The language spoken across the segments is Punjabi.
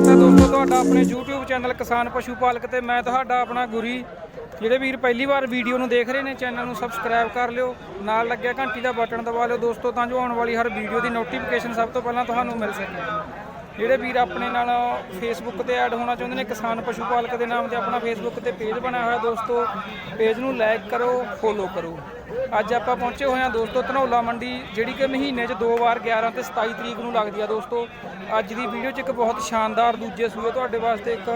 ਸਵਾਗਤ ਹੈ ਦੋਸਤੋ, ਤੁਹਾਡਾ ਆਪਣੇ YouTube ਚੈਨਲ ਕਿਸਾਨ ਪਸ਼ੂ ਪਾਲਕ ਤੇ ਮੈਂ ਤੁਹਾਡਾ ਆਪਣਾ ਗੁਰੀ। ਜਿਹੜੇ ਵੀਰ ਪਹਿਲੀ ਵਾਰ ਵੀਡੀਓ ਨੂੰ ਦੇਖ ਰਹੇ ਨੇ, ਚੈਨਲ ਨੂੰ ਸਬਸਕ੍ਰਾਈਬ ਕਰ ਲਿਓ। ਨਾਲ ਲੱਗਿਆ ਘੰਟੀ ਦਾ ਬਟਨ ਦਬਾ ਲਿਓ ਦੋਸਤੋ, ਤਾਂ ਜੋ ਆਉਣ ਵਾਲੀ ਹਰ ਵੀਡੀਓ ਦੀ ਨੋਟੀਫਿਕੇਸ਼ਨ ਸਭ ਤੋਂ ਪਹਿਲਾਂ ਤੁਹਾਨੂੰ ਮਿਲ ਸਕੇ। ਜਿਹੜੇ ਵੀਰ ਆਪਣੇ ਨਾਲ ਫੇਸਬੁੱਕ ਤੇ ਐਡ ਹੋਣਾ ਚਾਹੁੰਦੇ ਨੇ, ਕਿਸਾਨ ਪਸ਼ੂ ਪਾਲਕ ਦੇ ਨਾਮ ਤੇ ਆਪਣਾ ਫੇਸਬੁੱਕ ਤੇ ਪੇਜ ਬਣਾਇਆ ਹੋਇਆ ਦੋਸਤੋ ਪੇਜ ਨੂੰ ਲਾਈਕ ਕਰੋ ਫੋਲੋ ਕਰੋ। ਅੱਜ ਆਪਾਂ ਪਹੁੰਚੇ ਹੋਏ ਹਾਂ ਦੋਸਤੋ ਧਨੌਲਾ ਮੰਡੀ, ਜਿਹੜੀ ਕਿ ਮਹੀਨੇ 'ਚ ਦੋ ਵਾਰ 11 ਤੇ 27 ਤਰੀਕ ਨੂੰ ਲੱਗਦੀ ਆ ਦੋਸਤੋ। ਅੱਜ ਦੀ ਵੀਡੀਓ 'ਚ ਇੱਕ ਬਹੁਤ ਸ਼ਾਨਦਾਰ ਦੂਜੇ ਸੂਏ ਤੁਹਾਡੇ ਵਾਸਤੇ ਇੱਕ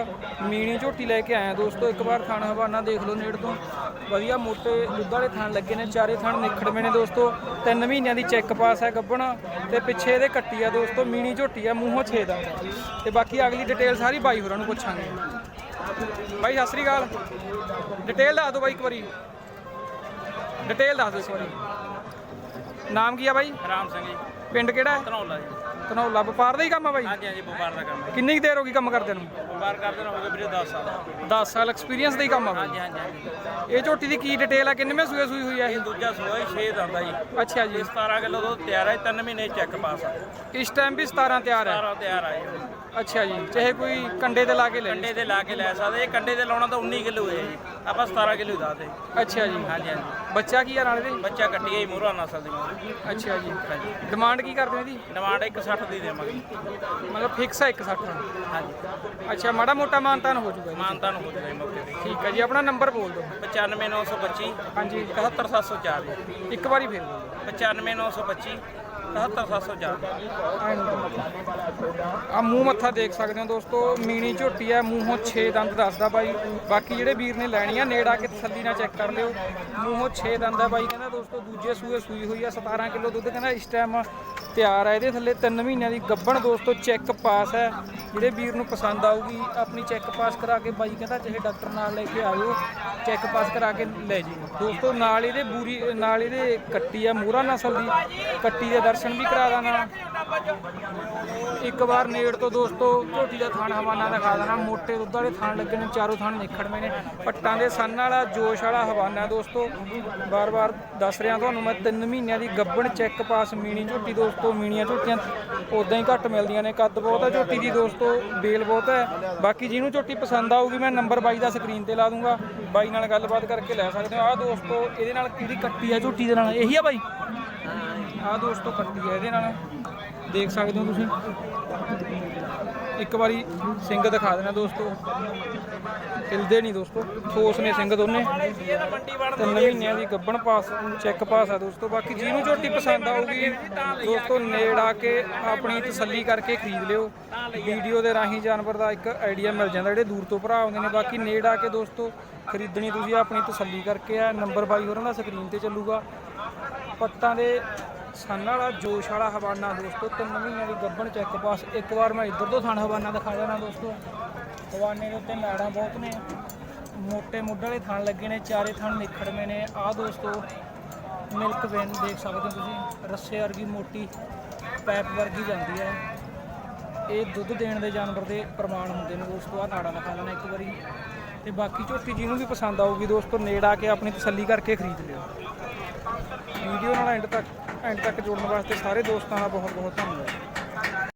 ਮੀਣੀ ਝੋਟੀ ਲੈ ਕੇ ਆਏ ਹਾਂ ਦੋਸਤੋ। ਇੱਕ ਵਾਰ ਥਣ ਹਵਾਨਾ ਦੇਖ ਲਓ ਨੇੜ ਤੋਂ। ਵਧੀਆ ਮੋਟੇ ਦੁੱਧ ਵਾਲੇ ਥਣ ਲੱਗੇ ਨੇ, ਚਾਰੇ ਥਣ ਨਿਖੜਵੇਂ ਨੇ ਦੋਸਤੋ। ਤਿੰਨ ਮਹੀਨਿਆਂ ਦੀ ਚੈੱਕ ਪਾਸ ਹੈ ਗੱਬਣ ਤੇ ਪਿੱਛੇ ਇਹਦੇ ਕੱਟੀ ਆ ਦੋਸਤੋ, ਮੀਣੀ ਝੋਟੀ ਆ ਮੂੰਹੋਂ ਛੇ ਦਾ। ਤੇ ਬਾਕੀ ਅਗਲੀ ਡਿਟੇਲ ਸਾਰੀ ਬਾਈ ਹੋਰਾਂ ਨੂੰ ਪੁੱਛਾਂਗੇ। ਬਾਈ, ਸਤਿ ਸ੍ਰੀ ਅਕਾਲ। ਡਿਟੇਲ ਦੱਸ ਦਿਓ ਬਾਈ ਇੱਕ ਵਾਰੀ। ਡਿਟੇਲ ਦੱਸ ਦਿਓ ਇਸ ਵਾਰੀ। ਨਾਮ ਕੀ ਆ ਬਾਈ? ਰਾਮ ਸਿੰਘ ਜੀ। ਪਿੰਡ ਕਿਹੜਾ ਹੈ? ਧਨੌਲਾ ਜੀ। ਧਨੌਲਾ ਵਪਾਰ ਦਾ ਹੀ ਕੰਮ ਆ ਬਾਈ? ਹਾਂਜੀ ਹਾਂਜੀ ਵਪਾਰ ਦਾ ਕੰਮ ਹੈ ਕਿੰਨੀ ਕੁ ਦੇਰ ਹੋ ਗਈ ਕੰਮ ਕਰਦੇ ਨੂੰ? ਵਪਾਰ ਕਰਦੇ ਨੂੰ ਹੋ ਗਏ ਵੀਰੇ 10 ਸਾਲ। 10 ਸਾਲ ਐਕਸਪੀਰੀਅੰਸ ਦਾ ਹੀ ਕੰਮ ਆ ਬਾਈ। ਹਾਂਜੀ ਹਾਂਜੀ ਹਾਂਜੀ। ਇਹ ਝੋਟੀ ਦੀ ਕੀ ਡਿਟੇਲ ਆ? ਕਿੰਨਵੇਂ ਸੂਏ ਸੂਈ ਹੋਈ ਆ ਇਹ? ਇਹ ਦੂਜਾ ਸੂਆ ਹੀ 6 ਦੰਦਾ ਜੀ। ਅੱਛਾ ਜੀ। 17 ਕਿਲੋ ਦੁੱਧ ਤਿਆਰ ਹੈ 3 ਮਹੀਨੇ ਚੈੱਕ ਪਾਸ ਇਸ ਟਾਈਮ ਵੀ 17 ਤਿਆਰ ਹੈ 17 ਤਿਆਰ ਆ ਜੀ। ਅੱਛਾ ਜੀ। ਚਾਹੇ ਕੋਈ ਕੰਡੇ ਤੇ ਲਾ ਕੇ ਲੈ ਕੰਡੇ ਤੇ ਲਾ ਕੇ ਲੈ ਸਕਦੇ ਇਹ ਕੰਡੇ ਤੇ ਲਾਉਣਾ ਤਾਂ 19 ਕਿਲੋ ਹੈ ਜੀ। ਆਪਾਂ 17 ਕਿਲੋ ਦੱਸਦੇ ਅੱਛਾ ਜੀ। ਹਾਂਜੀ ਹਾਂਜੀ। ਬੱਚਾ ਕੀ ਆ ਨਾਲ ਦੇ ਬੱਚਾ ਕੱਟੀ ਹੈ ਮੋਹਰਾ ਨਸਲ ਦੀ ਅੱਛਾ ਜੀ। ਡਿਮਾਂਡ ਕੀ ਕਰਦੇ ਹੋ ਇਹਦੀ? ਡਿਮਾਂਡ 160 ਦੀ ਦੇਵਾਂਗੇ। ਮਤਲਬ ਫਿਕਸ ਆ 160 ਹਾਂਜੀ ਅੱਛਾ ਮਾੜਾ ਮੋਟਾ ਮਾਨਤਾਨ ਹੋ ਜੂਗਾ ਜੀ। ਮਾਨਤਾਨ ਹੋ ਜਾਏ ਮੌਕੇ ਤੇ। ਠੀਕ ਹੈ ਜੀ ਆਪਣਾ ਨੰਬਰ ਬੋਲ ਦਿਓ। 95925 ਹਾਂਜੀ। 71704 ਇੱਕ ਵਾਰੀ ਫੇਰ ਬੋਲ 95925 71704 ਆ ਮੂੰਹ ਮੱਥਾ ਦੇਖ ਸਕਦੇ ਹੋ ਦੋਸਤੋ ਮੀਣੀ ਝੋਟੀ ਆ ਮੂੰਹੋਂ 6 ਦੰਦ ਦੱਸਦਾ ਬਾਈ। ਬਾਕੀ ਜਿਹੜੇ ਵੀਰ ਨੇ ਲੈਣੀ ਆ ਨੇੜ ਆ ਕੇ ਤਸੱਲੀ ਨਾਲ ਚੈੱਕ ਕਰ ਲਿਓ। ਮੂੰਹੋਂ 6 ਦੰਦ ਆ ਬਾਈ। ਕਹਿੰਦਾ ਦੋਸਤੋ ਦੂਜੇ ਸੂਏ ਸੂਈ ਹੋਈ ਆ 17 ਕਿਲੋ ਦੁੱਧ। ਕਹਿੰਦਾ ਇਸ ਟਾਈਮ ਤਿਆਰ ਆ ਇਹਦੇ ਥੱਲੇ 3 ਮਹੀਨਿਆਂ ਦੀ ਗੱਭਣ ਦੋਸਤੋ ਚੈੱਕ ਪਾਸ ਹੈ। ਜਿਹੜੇ ਵੀਰ ਨੂੰ ਪਸੰਦ ਆਊਗੀ, ਆਪਣੀ ਚੈੱਕ ਪਾਸ ਕਰਾ ਕੇ ਬਾਈ ਕਹਿੰਦਾ ਚਾਹੇ ਡਾਕਟਰ ਨਾਲ ਲੈ ਕੇ ਆਇਓ ਚੈੱਕ ਪਾਸ ਕਰਾ ਕੇ ਲੈ ਜੀ। ਦੋਸਤੋ, ਨਾਲ ਇਹਦੇ ਬੂਰੀ, ਨਾਲ ਇਹਦੇ ਕੱਟੀ ਆ ਮੂਰਾ ਨਸਲ ਦੀ, ਕੱਟੀ ਦੇ ਦਰਸ਼ਨ ਵੀ ਕਰਾ ਦਾਣਾ ਇੱਕ ਵਾਰ ਨੇੜ ਤੋਂ ਦੋਸਤੋ, ਝੋਟੀ ਦਾ ਥਾਣ ਹਵਾਨਾ ਦਿਖਾ ਦੇਣਾ ਮੋਟੇ ਦੁੱਧ ਵਾਲੇ ਥਾਣ ਲੱਗੇ ਨੇ, ਚਾਰੋਂ ਥਾਣ ਨਿਖੜਵੇਂ ਨੇ। ਪੱਟਾਂ ਦੇ ਸੰਨ ਵਾਲਾ, ਜੋਸ਼ ਵਾਲਾ ਹਵਾਨਾ ਦੋਸਤੋ। ਬਾਰ-ਬਾਰ ਦੱਸ ਰਿਹਾ ਤੁਹਾਨੂੰ ਮੈਂ 3 ਮਹੀਨਿਆਂ ਦੀ ਗੱਬਣ ਚੈੱਕ ਪਾਸ ਮੀਣੀ ਝੋਟੀ ਦੋਸਤੋ, ਮੀਣੀਆਂ ਝੋਟੀਆਂ ਉਦਾਂ ਹੀ ਘੱਟ ਮਿਲਦੀਆਂ ਨੇ, ਕੱਦ ਬਹੁਤ ਹੈ ਝੋਟੀ ਦੀ ਦੋਸਤੋ। ਬੇਲ ਬਹੁਤ ਹੈ। ਬਾਕੀ ਜਿਹਨੂੰ ਝੋਟੀ ਪਸੰਦ ਆਊਗੀ ਮੈਂ ਨੰਬਰ ਬਾਈ ਦਾ ਸਕਰੀਨ ਤੇ ਲਾ ਦੂੰਗਾ। ਬਾਈ ਨਾਲ ਗੱਲਬਾਤ ਕਰਕੇ ਲੈ ਸਕਦੇ ਹੋ। ਆਹ ਦੋਸਤੋ ਇਹਦੇ ਨਾਲ ਕਿਹੜੀ ਕੱਟੀ ਆ ਝੋਟੀ ਦੇ ਨਾਲ? ਇਹੀ ਆ ਬਾਈ? ਆਹ ਦੋਸਤੋ ਕੱਟੀ ਆ ਇਹਦੇ ਨਾਲ। ਦੇਖ ਸਕਦੇ ਹੋ ਤੁਸੀਂ। ਇੱਕ ਵਾਰੀ ਸਿੰਘ ਦਿਖਾ ਦੇਣਾ ਦੋਸਤੋ। ਹਿਲਦੇ ਨਹੀਂ ਦੋਸਤੋ। ਠੋਸ ਨੇ ਸਿੰਘ ਦੋਨੇ। ਤਿੰਨ ਮਹੀਨਿਆਂ ਦੀ ਗੱਬਣ ਪਾਸ ਚੈੱਕ ਪਾਸ ਆ ਦੋਸਤੋ। ਬਾਕੀ ਜਿਹਨੂੰ ਝੋਟੀ ਪਸੰਦ ਆਊਗੀ, ਦੋਸਤੋ, ਨੇੜ ਆ ਕੇ ਆਪਣੀ ਤਸੱਲੀ ਕਰਕੇ ਖਰੀਦ ਲਿਓ। ਵੀਡੀਓ ਦੇ ਰਾਹੀਂ ਜਾਨਵਰ ਦਾ ਇੱਕ ਆਈਡੀਆ ਮਿਲ ਜਾਂਦਾ, ਜਿਹੜੇ ਦੂਰ ਤੋਂ ਭਰਾ ਆਉਂਦੇ ਨੇ। ਬਾਕੀ ਨੇੜ ਆ ਕੇ ਦੋਸਤੋ, ਖਰੀਦਣੀ ਤੁਸੀਂ ਆਪਣੀ ਤਸੱਲੀ ਕਰਕੇ ਆ। ਨੰਬਰ ਬਾਈ ਹੋਰਾਂ ਦਾ ਸਕਰੀਨ ਤੇ ਚੱਲੂਗਾ। ਪੱਤਾਂ ਦੇ ਸੰਨ ਵਾਲਾ ਜੋਸ਼ ਵਾਲਾ ਹਵਾਨਾ ਦੋਸਤੋ, ਤਿੰਨ ਮਹੀਨਿਆਂ ਦੀ ਗੱਬਣ ਚੈੱਕ ਪਾਸ ਇੱਕ ਵਾਰ ਮੈਂ ਇੱਧਰ ਤੋਂ ਥਾਣ ਹਵਾਨਾ ਦਿਖਾ ਜਾਣਾ ਦੋਸਤੋ। ਹਵਾਨੇ ਦੇ ਉੱਤੇ ਨਾੜਾਂ ਬਹੁਤ ਨੇ। ਮੋਟੇ ਮੁੱਢ ਵਾਲੇ ਥਾਣ ਲੱਗੇ ਨੇ, ਚਾਰੇ ਥਣ ਨਿਖੜਵੇਂ ਨੇ। ਆਹ ਦੋਸਤੋ ਮਿਲਕ ਵੇਨ ਦੇਖ ਸਕਦੇ ਹੋ ਤੁਸੀਂ। ਰੱਸੇ ਵਰਗੀ ਮੋਟੀ ਪੈਪ ਵਰਗੀ ਜਾਂਦੀ ਹੈ। ਇਹ ਦੁੱਧ ਦੇਣ ਦੇ ਜਾਨਵਰ ਦੇ ਪ੍ਰਮਾਣ ਹੁੰਦੇ ਨੇ ਦੋਸਤੋ। ਆਹ ਨਾੜਾ ਦਿਖਾ ਲੈਣਾ ਇੱਕ ਵਾਰੀ। ਤੇ ਬਾਕੀ ਝੋਟੀ ਜਿਹਨੂੰ ਵੀ ਪਸੰਦ ਆਊਗੀ ਦੋਸਤੋ, ਨੇੜ ਆ ਕੇ ਆਪਣੀ ਤਸੱਲੀ ਕਰਕੇ ਖਰੀਦ ਲਿਓ। ਵੀਡੀਓ ਨਾਲ ਐਂਡ ਤੱਕ। ਐਂਡ ਤੱਕ ਜੁੜਨ ਵਾਸਤੇ ਸਾਰੇ ਦੋਸਤਾਂ ਦਾ ਬਹੁਤ ਬਹੁਤ ਧੰਨਵਾਦ।